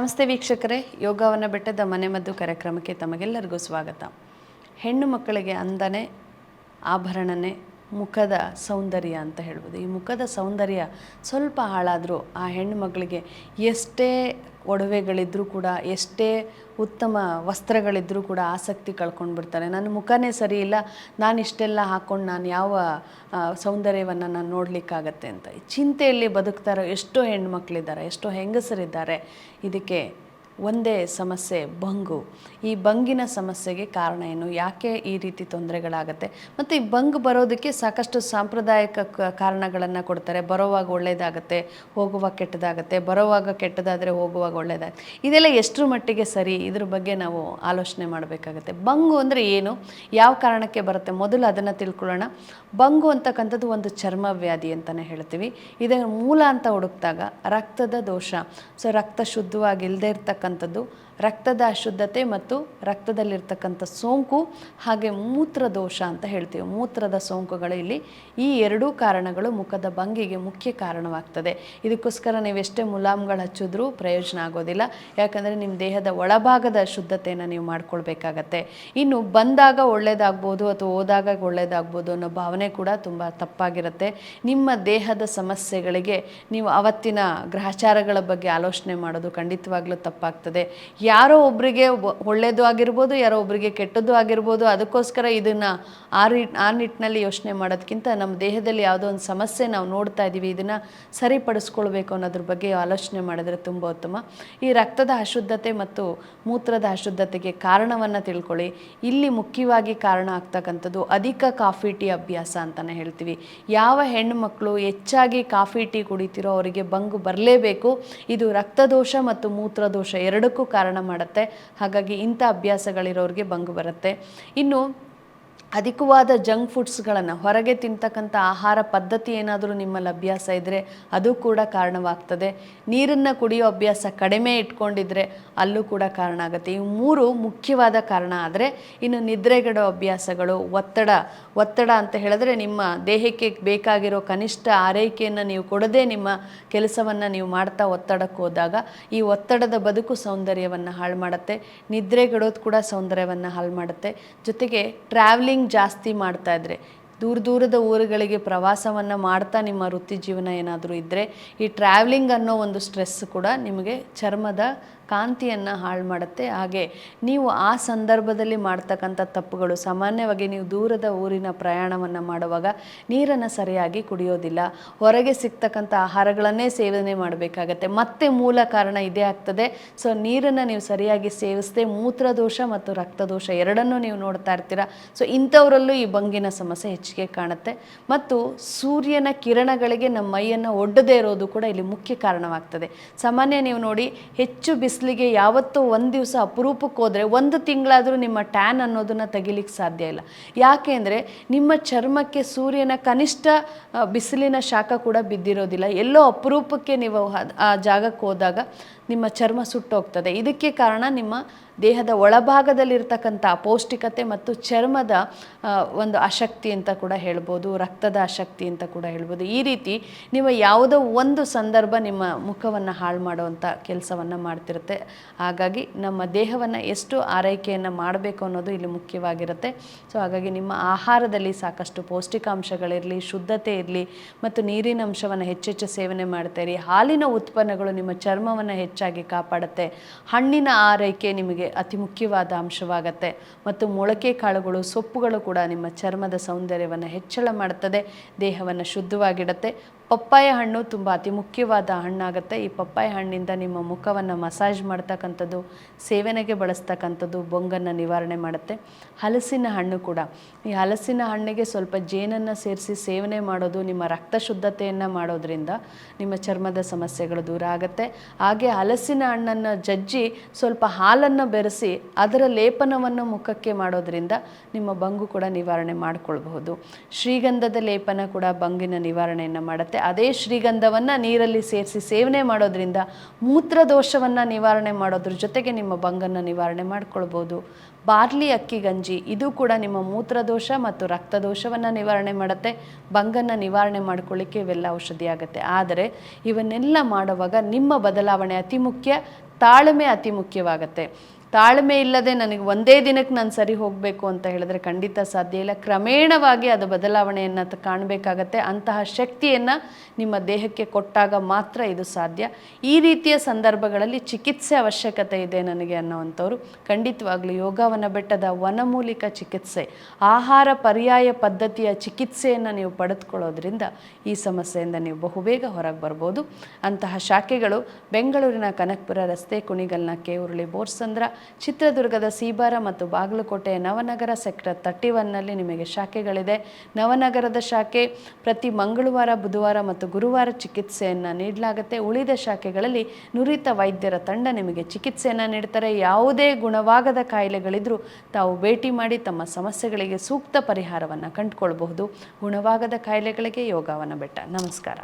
ನಮಸ್ತೆ ವೀಕ್ಷಕರೇ ಯೋಗವನ್ನು ಬೆಟ್ಟದ ಮನೆ ಮದ್ದು ಕಾರ್ಯಕ್ರಮಕ್ಕೆ ತಮಗೆಲ್ಲರಿಗೂ ಸ್ವಾಗತ. ಹೆಣ್ಣು ಮಕ್ಕಳಿಗೆ ಅಂದನೆ ಆಭರಣನೇ ಮುಖದ ಸೌಂದರ್ಯ ಅಂತ ಹೇಳ್ಬೋದು. ಈ ಮುಖದ ಸೌಂದರ್ಯ ಸ್ವಲ್ಪ ಹಾಳಾದರೂ ಆ ಹೆಣ್ಣು ಮಕ್ಕಳಿಗೆ ಎಷ್ಟೇ ಒಡವೆಗಳಿದ್ದರೂ ಕೂಡ, ಎಷ್ಟೇ ಉತ್ತಮ ವಸ್ತ್ರಗಳಿದ್ದರೂ ಕೂಡ ಆಸಕ್ತಿ ಕಳ್ಕೊಂಡು ಬಿಡ್ತಾರೆ. ನನ್ನ ಮುಖನೇ ಸರಿ ಇಲ್ಲ, ನಾನು ಇಷ್ಟೆಲ್ಲ ಹಾಕ್ಕೊಂಡು ನಾನು ಯಾವ ಸೌಂದರ್ಯವನ್ನು ನಾನು ನೋಡಲಿಕ್ಕಾಗತ್ತೆ ಅಂತ. ಚಿಂತೆಯಲ್ಲಿ ಬದುಕ್ತಾರೋ ಎಷ್ಟೋ ಹೆಣ್ಮಕ್ಳಿದ್ದಾರೆ ಎಷ್ಟೋ ಹೆಂಗಸರಿದ್ದಾರೆ. ಇದಕ್ಕೆ ಒಂದೇ ಸಮಸ್ಯೆ ಬಂಗು ಈ ಬಂಗಿನ ಸಮಸ್ಯೆಗೆ ಕಾರಣ ಏನು? ಯಾಕೆ ಈ ರೀತಿ ತೊಂದರೆಗಳಾಗತ್ತೆ? ಮತ್ತು ಈ ಬಂಗ್ ಬರೋದಕ್ಕೆ ಸಾಕಷ್ಟು ಸಾಂಪ್ರದಾಯಿಕ ಕಾರಣಗಳನ್ನು ಕೊಡ್ತಾರೆ. ಬರೋವಾಗ ಒಳ್ಳೆಯದಾಗತ್ತೆ ಹೋಗುವಾಗ ಕೆಟ್ಟದಾಗತ್ತೆ, ಬರೋವಾಗ ಕೆಟ್ಟದಾದರೆ ಹೋಗುವಾಗ ಒಳ್ಳೆಯದಾಗುತ್ತೆ ಇದೆಲ್ಲ ಎಷ್ಟರ ಮಟ್ಟಿಗೆ ಸರಿ? ಇದ್ರ ಬಗ್ಗೆ ನಾವು ಆಲೋಚನೆ ಮಾಡಬೇಕಾಗತ್ತೆ. ಬಂಗು ಅಂದರೆ ಏನು? ಯಾವ ಕಾರಣಕ್ಕೆ ಬರುತ್ತೆ? ಮೊದಲು ಅದನ್ನು ತಿಳ್ಕೊಳ್ಳೋಣ. ಬಂಗು ಅಂತಕ್ಕಂಥದ್ದು ಒಂದು ಚರ್ಮ ವ್ಯಾಧಿ ಅಂತಲೇ ಹೇಳ್ತೀವಿ. ಇದರ ಮೂಲ ಅಂತ ಹುಡುಕ್ದಾಗ ರಕ್ತದ ದೋಷ. ಸೊ ರಕ್ತ ಶುದ್ಧವಾಗಿ ಇಲ್ಲದೆ ಇರ್ತಕ್ಕಂಥದ್ದು. ರಕ್ತದ ಅಶುದ್ಧತೆ ಮತ್ತು ರಕ್ತದಲ್ಲಿರ್ತಕ್ಕಂಥ ಸೋಂಕು ಹಾಗೆ ಮೂತ್ರದೋಷ ಅಂತ ಹೇಳ್ತೀವಿ. ಮೂತ್ರದ ಸೋಂಕುಗಳು ಇಲ್ಲಿ ಈ ಎರಡೂ ಕಾರಣಗಳು ಮುಖದ ಭಂಗಿಗೆ ಮುಖ್ಯ ಕಾರಣವಾಗ್ತದೆ. ಇದಕ್ಕೋಸ್ಕರ ನೀವೆಷ್ಟೇ ಮುಲಾಮ್ಗಳು ಹಚ್ಚಿದ್ರೂ ಪ್ರಯೋಜನ ಆಗೋದಿಲ್ಲ. ಯಾಕಂದರೆ ನಿಮ್ಮ ದೇಹದ ಒಳಭಾಗದ ಶುದ್ಧತೆಯನ್ನು ನೀವು ಮಾಡ್ಕೊಳ್ಬೇಕಾಗತ್ತೆ. ಇನ್ನು ಬಂದಾಗ ಒಳ್ಳೆಯದಾಗ್ಬೋದು ಅಥವಾ ಹೋದಾಗ ಒಳ್ಳೆಯದಾಗ್ಬೋದು ಅನ್ನೋ ಭಾವನೆ ಕೂಡ ತುಂಬ ತಪ್ಪಾಗಿರುತ್ತೆ. ನಿಮ್ಮ ದೇಹದ ಸಮಸ್ಯೆಗಳಿಗೆ ನೀವು ಅವತ್ತಿನ ಗ್ರಹಚಾರಗಳ ಬಗ್ಗೆ ಆಲೋಚನೆ ಮಾಡೋದು ಖಂಡಿತವಾಗ್ಲೂ ತಪ್ಪಾಗ್ತದೆ. ಯಾರೋ ಒಬ್ಬರಿಗೆ ಒಳ್ಳೆಯದು ಆಗಿರ್ಬೋದು, ಯಾರೋ ಒಬ್ಬರಿಗೆ ಕೆಟ್ಟದ್ದು ಆಗಿರ್ಬೋದು, ಅದಕ್ಕೋಸ್ಕರ ಇದನ್ನು ಆ ರೀ ಆ ನಿಟ್ಟಿನಲ್ಲಿ ಯೋಚನೆ ಮಾಡೋದಕ್ಕಿಂತ ನಮ್ಮ ದೇಹದಲ್ಲಿ ಯಾವುದೋ ಒಂದು ಸಮಸ್ಯೆ ನಾವು ನೋಡ್ತಾ ಇದ್ದೀವಿ, ಇದನ್ನು ಸರಿಪಡಿಸ್ಕೊಳ್ಬೇಕು ಅನ್ನೋದ್ರ ಬಗ್ಗೆ ಆಲೋಚನೆ ಮಾಡಿದ್ರೆ ತುಂಬ ಉತ್ತಮ. ಈ ರಕ್ತದ ಅಶುದ್ಧತೆ ಮತ್ತು ಮೂತ್ರದ ಅಶುದ್ಧತೆಗೆ ಕಾರಣವನ್ನು ತಿಳ್ಕೊಳ್ಳಿ. ಇಲ್ಲಿ ಮುಖ್ಯವಾಗಿ ಕಾರಣ ಆಗ್ತಕ್ಕಂಥದ್ದು ಅಧಿಕ ಕಾಫಿ ಟೀ ಅಭ್ಯಾಸ ಅಂತಲೇ ಹೇಳ್ತೀವಿ. ಯಾವ ಹೆಣ್ಣು ಮಕ್ಕಳು ಹೆಚ್ಚಾಗಿ ಕಾಫಿ ಟೀ ಕುಡಿತಿರೋ ಅವರಿಗೆ ಬಂಗು ಬರಲೇಬೇಕು. ಇದು ರಕ್ತದೋಷ ಮತ್ತು ಮೂತ್ರದೋಷ ಎರಡಕ್ಕೂ ಕಾರಣ ಮಾಡುತ್ತೆ. ಹಾಗಾಗಿ ಇಂಥ ಅಭ್ಯಾಸಗಳಿರೋರಿಗೆ ಬಂಗು ಬರುತ್ತೆ. ಇನ್ನು ಅಧಿಕವಾದ ಜಂಕ್ ಫುಡ್ಸ್ಗಳನ್ನು, ಹೊರಗೆ ತಿಂತಕ್ಕಂಥ ಆಹಾರ ಪದ್ಧತಿ ಏನಾದರೂ ನಿಮ್ಮಲ್ಲಿ ಅಭ್ಯಾಸ ಇದ್ದರೆ ಅದು ಕೂಡ ಕಾರಣವಾಗ್ತದೆ. ನೀರನ್ನು ಕುಡಿಯೋ ಅಭ್ಯಾಸ ಕಡಿಮೆ ಇಟ್ಕೊಂಡಿದ್ರೆ ಅಲ್ಲೂ ಕೂಡ ಕಾರಣ ಆಗುತ್ತೆ. ಇವು ಮೂರು ಮುಖ್ಯವಾದ ಕಾರಣ. ಆದರೆ ಇನ್ನು ನಿದ್ರೆಗೆಡೋ ಅಭ್ಯಾಸಗಳು, ಒತ್ತಡ ಒತ್ತಡ ಅಂತ ಹೇಳಿದ್ರೆ ನಿಮ್ಮ ದೇಹಕ್ಕೆ ಬೇಕಾಗಿರೋ ಕನಿಷ್ಠ ಆರೈಕೆಯನ್ನು ನೀವು ಕೊಡದೆ ನಿಮ್ಮ ಕೆಲಸವನ್ನು ನೀವು ಮಾಡ್ತಾ ಒತ್ತಡಕ್ಕೆ ಹೋದಾಗ ಈ ಒತ್ತಡದ ಬದುಕು ಸೌಂದರ್ಯವನ್ನು ಹಾಳು ಮಾಡುತ್ತೆ. ನಿದ್ರೆಗೆಡೋದು ಕೂಡ ಸೌಂದರ್ಯವನ್ನು ಹಾಳು ಮಾಡುತ್ತೆ. ಜೊತೆಗೆ ಟ್ರಾವೆಲಿಂಗ್ ಜಾಸ್ತಿ ಮಾಡ್ತಾ ಇದ್ರೆ? ದೂರ ದೂರದ ಊರುಗಳಿಗೆ ಪ್ರವಾಸವನ್ನು ಮಾಡ್ತಾ ನಿಮ್ಮ ವೃತ್ತಿ ಜೀವನ ಏನಾದರೂ ಇದ್ದರೆ ಈ ಟ್ರಾವೆಲಿಂಗ್ ಅನ್ನೋ ಒಂದು ಸ್ಟ್ರೆಸ್ ಕೂಡ ನಿಮಗೆ ಚರ್ಮದ ಕಾಂತಿಯನ್ನು ಹಾಳು ಮಾಡುತ್ತೆ. ಹಾಗೆ ನೀವು ಆ ಸಂದರ್ಭದಲ್ಲಿ ಮಾಡ್ತಕ್ಕಂಥ ತಪ್ಪುಗಳು, ಸಾಮಾನ್ಯವಾಗಿ ನೀವು ದೂರದ ಊರಿನ ಪ್ರಯಾಣವನ್ನು ಮಾಡುವಾಗ ನೀರನ್ನು ಸರಿಯಾಗಿ ಕುಡಿಯೋದಿಲ್ಲ. ಹೊರಗೆ ಸಿಗ್ತಕ್ಕಂಥ ಆಹಾರಗಳನ್ನೇ ಸೇವನೆ ಮಾಡಬೇಕಾಗತ್ತೆ. ಮತ್ತೆ ಮೂಲ ಕಾರಣ ಇದೇ ಆಗ್ತದೆ. ಸೊ, ನೀರನ್ನು ನೀವು ಸರಿಯಾಗಿ ಸೇವಿಸದೆ ಮೂತ್ರದೋಷ ಮತ್ತು ರಕ್ತದೋಷ ಎರಡನ್ನೂ ನೀವು ನೋಡ್ತಾ ಇರ್ತೀರ. ಸೊ, ಇಂಥವರಲ್ಲೂ ಈ ಬಂಗಿನ ಸಮಸ್ಯೆ ಹೆಚ್ಚಿಗೆ ಕಾಣುತ್ತೆ. ಮತ್ತು ಸೂರ್ಯನ ಕಿರಣಗಳಿಗೆ ನಮ್ಮ ಮೈಯನ್ನು ಒಡ್ಡದೇ ಇರೋದು ಕೂಡ ಇಲ್ಲಿ ಮುಖ್ಯ ಕಾರಣವಾಗ್ತದೆ. ಸಾಮಾನ್ಯ ನೀವು ನೋಡಿ ಹೆಚ್ಚು ಬಿಸಿಲಿಗೆ ಯಾವತ್ತೂ ಒಂದು ದಿವಸ ಅಪರೂಪಕ್ಕೆ ಹೋದರೆ ಒಂದು ತಿಂಗಳಾದರೂ ನಿಮ್ಮ ಟ್ಯಾನ್ ಅನ್ನೋದನ್ನು ತೆಗಿಲಿಕ್ಕೆ ಸಾಧ್ಯ ಇಲ್ಲ. ಯಾಕೆ ಅಂದರೆ ನಿಮ್ಮ ಚರ್ಮಕ್ಕೆ ಸೂರ್ಯನ ಕನಿಷ್ಠ ಬಿಸಿಲಿನ ಶಾಖ ಕೂಡ ಬಿದ್ದಿರೋದಿಲ್ಲ. ಎಲ್ಲೋ ಅಪರೂಪಕ್ಕೆ ನೀವು ಆ ಜಾಗಕ್ಕೆ ಹೋದಾಗ ನಿಮ್ಮ ಚರ್ಮ ಸುಟ್ಟೋಗ್ತದೆ. ಇದಕ್ಕೆ ಕಾರಣ ನಿಮ್ಮ ದೇಹದ ಒಳಭಾಗದಲ್ಲಿರ್ತಕ್ಕಂಥ ಅಪೌಷ್ಟಿಕತೆ ಮತ್ತು ಚರ್ಮದ ಒಂದು ಅಶಕ್ತಿ ಅಂತ ಕೂಡ ಹೇಳ್ಬೋದು, ರಕ್ತದ ಅಶಕ್ತಿ ಅಂತ ಕೂಡ ಹೇಳ್ಬೋದು. ಈ ರೀತಿ ನಿಮ್ಮ ಯಾವುದೋ ಒಂದು ಸಂದರ್ಭ ನಿಮ್ಮ ಮುಖವನ್ನು ಹಾಳು ಮಾಡುವಂಥ ಕೆಲಸವನ್ನು ಮಾಡ್ತಿರುತ್ತೆ. ಹಾಗಾಗಿ ನಮ್ಮ ದೇಹವನ್ನು ಎಷ್ಟು ಆರೈಕೆಯನ್ನು ಮಾಡಬೇಕು ಅನ್ನೋದು ಇಲ್ಲಿ ಮುಖ್ಯವಾಗಿರುತ್ತೆ. ಸೊ, ಹಾಗಾಗಿ ನಿಮ್ಮ ಆಹಾರದಲ್ಲಿ ಸಾಕಷ್ಟು ಪೌಷ್ಟಿಕಾಂಶಗಳಿರಲಿ, ಶುದ್ಧತೆ ಇರಲಿ ಮತ್ತು ನೀರಿನ ಅಂಶವನ್ನು ಹೆಚ್ಚೆಚ್ಚು ಸೇವನೆ ಮಾಡ್ತೀರಿ ಹಾಲಿನ ಉತ್ಪನ್ನಗಳು ನಿಮ್ಮ ಚರ್ಮವನ್ನು ಹೆಚ್ಚಾಗಿ ಕಾಪಾಡುತ್ತೆ. ಹಣ್ಣಿನ ಆರೈಕೆ ನಿಮಗೆ ಅತಿ ಮುಖ್ಯವಾದ ಅಂಶವಾಗತ್ತೆ. ಮತ್ತು ಮೊಳಕೆ ಕಾಳುಗಳು, ಸೊಪ್ಪುಗಳು ಕೂಡ ನಿಮ್ಮ ಚರ್ಮದ ಸೌಂದರ್ಯವನ್ನು ಹೆಚ್ಚಳ ಮಾಡುತ್ತದೆ ದೇಹವನ್ನು ಶುದ್ಧವಾಗಿಡುತ್ತೆ. ಪಪ್ಪಾಯ ಹಣ್ಣು ತುಂಬ ಅತಿ ಮುಖ್ಯವಾದ ಹಣ್ಣಾಗುತ್ತೆ. ಈ ಪಪ್ಪಾಯ ಹಣ್ಣಿಂದ ನಿಮ್ಮ ಮುಖವನ್ನು ಮಸಾಜ್ ಮಾಡ್ತಕ್ಕಂಥದ್ದು, ಸೇವನೆಗೆ ಬಳಸ್ತಕ್ಕಂಥದ್ದು ಬೊಂಗನ್ನು ನಿವಾರಣೆ ಮಾಡುತ್ತೆ. ಹಲಸಿನ ಹಣ್ಣು ಕೂಡ. ಈ ಹಲಸಿನ ಹಣ್ಣಿಗೆ ಸ್ವಲ್ಪ ಜೇನನ್ನು ಸೇರಿಸಿ ಸೇವನೆ ಮಾಡೋದು ನಿಮ್ಮ ರಕ್ತ ಶುದ್ಧತೆಯನ್ನು ಮಾಡೋದ್ರಿಂದ ನಿಮ್ಮ ಚರ್ಮದ ಸಮಸ್ಯೆಗಳು ದೂರ ಆಗುತ್ತೆ. ಹಾಗೆ ಹಲಸಿನ ಹಣ್ಣನ್ನು ಜಜ್ಜಿ ಸ್ವಲ್ಪ ಹಾಲನ್ನು ಬೆರೆಸಿ ಅದರ ಲೇಪನವನ್ನು ಮುಖಕ್ಕೆ ಮಾಡೋದ್ರಿಂದ ನಿಮ್ಮ ಬಂಗು ಕೂಡ ನಿವಾರಣೆ ಮಾಡಿಕೊಳ್ಬಹುದು. ಶ್ರೀಗಂಧದ ಲೇಪನ ಕೂಡ ಬಂಗಿನ ನಿವಾರಣೆಯನ್ನು ಮಾಡುತ್ತೆ. ಅದೇ ಶ್ರೀಗಂಧವನ್ನು ನೀರಲ್ಲಿ ಸೇರಿಸಿ ಸೇವನೆ ಮಾಡೋದ್ರಿಂದ ಮೂತ್ರದೋಷವನ್ನು ನಿವಾರಣೆ ಮಾಡೋದ್ರ ಜೊತೆಗೆ ನಿಮ್ಮ ಬಂಗನ್ನು ನಿವಾರಣೆ ಮಾಡ್ಕೊಳ್ಬೋದು. ಬಾರ್ಲಿ ಅಕ್ಕಿ ಗಂಜಿ, ಇದು ಕೂಡ ನಿಮ್ಮ ಮೂತ್ರದೋಷ ಮತ್ತು ರಕ್ತದೋಷವನ್ನು ನಿವಾರಣೆ ಮಾಡುತ್ತೆ. ಬಂಗನ್ನು ನಿವಾರಣೆ ಮಾಡ್ಕೊಳ್ಳಿಕ್ಕೆ ಇವೆಲ್ಲ ಔಷಧಿ ಆಗುತ್ತೆ. ಆದರೆ ಇವನ್ನೆಲ್ಲ ಮಾಡುವಾಗ ನಿಮ್ಮ ಬದಲಾವಣೆ ಅತಿ ಮುಖ್ಯ, ತಾಳ್ಮೆ ಅತಿ ಮುಖ್ಯವಾಗುತ್ತೆ. ತಾಳ್ಮೆ ಇಲ್ಲದೆ ನನಗೆ ಒಂದೇ ದಿನಕ್ಕೆ ನಾನು ಸರಿ ಹೋಗಬೇಕು ಅಂತ ಹೇಳಿದ್ರೆ ಖಂಡಿತ ಸಾಧ್ಯ ಇಲ್ಲ. ಕ್ರಮೇಣವಾಗಿ ಅದು ಬದಲಾವಣೆಯನ್ನು ಕಾಣಬೇಕಾಗತ್ತೆ. ಅಂತಹ ಶಕ್ತಿಯನ್ನು ನಿಮ್ಮ ದೇಹಕ್ಕೆ ಕೊಟ್ಟಾಗ ಮಾತ್ರ ಇದು ಸಾಧ್ಯ. ಈ ರೀತಿಯ ಸಂದರ್ಭಗಳಲ್ಲಿ ಚಿಕಿತ್ಸೆ ಅವಶ್ಯಕತೆ ಇದೆ ನನಗೆ ಅನ್ನೋವಂಥವ್ರು. ಖಂಡಿತವಾಗಲೂ ಯೋಗವನ ಬೆಟ್ಟದ ವನಮೂಲಿಕ ಚಿಕಿತ್ಸೆ, ಆಹಾರ ಪರ್ಯಾಯ ಪದ್ಧತಿಯ ಚಿಕಿತ್ಸೆಯನ್ನು ನೀವು ಪಡೆದುಕೊಳ್ಳೋದ್ರಿಂದ ಈ ಸಮಸ್ಯೆಯಿಂದ ನೀವು ಬಹುಬೇಗ ಹೊರಗೆ ಬರ್ಬೋದು. ಅಂತಹ ಶಾಖೆಗಳು ಬೆಂಗಳೂರಿನ ಕನಕಪುರ ರಸ್ತೆ, ಕುಣಿಗಲ್ನ, ಕೆ. ಉರುಳಿ, ಬೋರ್ಸಂದ್ರ ಚಿತ್ರದುರ್ಗದ ಸೀಬಾರ ಮತ್ತು ಬಾಗಲಕೋಟೆಯ ನವನಗರ ಸೆಕ್ಟರ್ ತರ್ಟಿ ಒನ್ನಲ್ಲಿ ನಿಮಗೆ ಶಾಖೆಗಳಿದೆ. ನವನಗರದ ಶಾಖೆ ಪ್ರತಿ ಮಂಗಳವಾರ, ಬುಧವಾರ ಮತ್ತು ಗುರುವಾರ ಚಿಕಿತ್ಸೆಯನ್ನು ನೀಡಲಾಗುತ್ತೆ. ಉಳಿದ ಶಾಖೆಗಳಲ್ಲಿ ನುರಿತ ವೈದ್ಯರ ತಂಡ ನಿಮಗೆ ಚಿಕಿತ್ಸೆಯನ್ನು ನೀಡ್ತಾರೆ. ಯಾವುದೇ ಗುಣವಾಗದ ಕಾಯಿಲೆಗಳಿದ್ರೂ ತಾವು ಭೇಟಿ ಮಾಡಿ ತಮ್ಮ ಸಮಸ್ಯೆಗಳಿಗೆ ಸೂಕ್ತ ಪರಿಹಾರವನ್ನು ಕಂಡುಕೊಳ್ಳಬಹುದು ಗುಣವಾಗದ ಕಾಯಿಲೆಗಳಿಗೆ ಯೋಗವನ ಬೆಟ್ಟ. ನಮಸ್ಕಾರ.